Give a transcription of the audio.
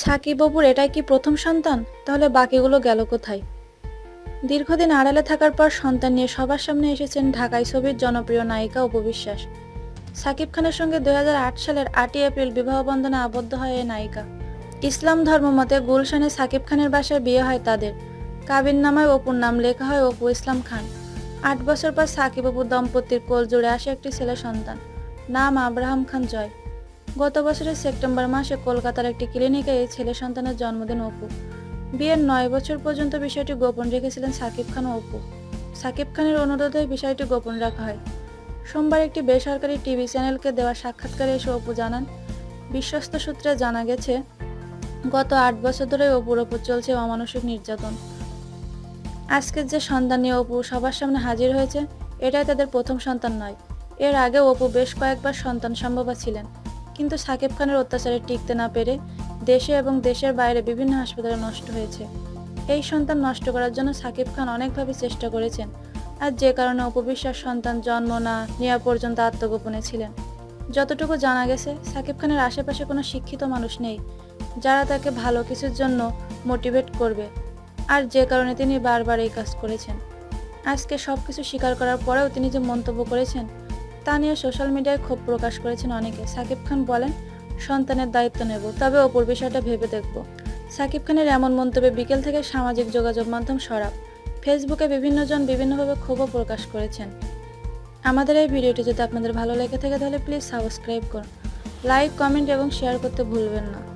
ছাকি বাবুর এটাই কি প্রথম সন্তান? তাহলে বাকিগুলো গেল কোথায়? দীর্ঘদিন আড়ালে থাকার পর সন্তান নিয়ে সবার সামনে এসেছেন ঢাকাই ছবির জনপ্রিয় নায়িকা উপবিশ্বাস সাকিব খানের সঙ্গে দুই হাজার আট সালের আটই এপ্রিল বিবাহবন্ধনে আবদ্ধ হয় এই নায়িকা। ইসলাম ধর্ম মতে গুলশানে সাকিব খানের বাসায় বিয়ে হয় তাদের। কাবিন নামায় অপুর নাম লেখা হয় অপু ইসলাম খান। আট বছর পর সাকিব অপু দম্পতির কোল জুড়ে আসে একটি ছেলে সন্তান। নাম আব্রাহাম খান জয়। গত বছরের সেপ্টেম্বর মাসে কলকাতার একটি ক্লিনিকে এই ছেলে সন্তানের জন্মদিন অপু। বিয়ের নয় বছর পর্যন্ত বিষয়টি গোপন রেখেছিলেন সাকিব খান ও অপু। সাকিব খানের অনুরোধে বিষয়টি গোপন রাখা হয়। সোমবার একটি বেসরকারি টিভি চ্যানেলকে দেওয়া সাক্ষাৎকারে এসে অপু জানান, বিশ্বস্ত সূত্রে জানা গেছে, গত আট বছর ধরে অপুর ওপর চলছে অমানসিক নির্যাতন। আজকের যে সন্তান নিয়ে অপু সবার সামনে হাজির হয়েছে, এটাই তাদের প্রথম সন্তান নয়। এর আগে অপু বেশ কয়েকবার সন্তান সম্ভবা ছিলেন। কিন্তু সাকিব খানের অত্যাচারে টিকতে না পেরে দেশে এবং দেশের বাইরে বিভিন্ন হাসপাতালে নষ্ট হয়েছে। এই সন্তান নষ্ট করার জন্য সাকিব খান অনেকভাবে চেষ্টা করেছেন, আর যে কারণে অপবিশ্বাস সন্তান জন্ম না নেওয়া পর্যন্ত আত্মগোপনে ছিলেন। যতটুকু জানা গেছে, সাকিব খানের আশেপাশে কোনো শিক্ষিত মানুষ নেই, যারা তাকে ভালো কিছুর জন্য মোটিভেট করবে, আর যে কারণে তিনি বারবার এই কাজ করেছেন। আজকে সব কিছু স্বীকার করার পরেও তিনি যে মন্তব্য করেছেন তা নিয়ে সোশ্যাল মিডিয়ায় ক্ষোভ প্রকাশ করেছেন অনেকে। সাকিব খান বলেন, সন্তানের দায়িত্ব নেব, তবে অপর বিষয়টা ভেবে দেখব। সাকিব খানের এমন মন্তব্যে বিকেল থেকে সামাজিক যোগাযোগ মাধ্যম সরাব। ফেসবুকে বিভিন্নজন বিভিন্নভাবে ক্ষোভও প্রকাশ করেছেন। আমাদের এই ভিডিওটি যদি আপনাদের ভালো লেগে থাকে, তাহলে প্লিজ সাবস্ক্রাইব করুন। লাইক, কমেন্ট এবং শেয়ার করতে ভুলবেন না।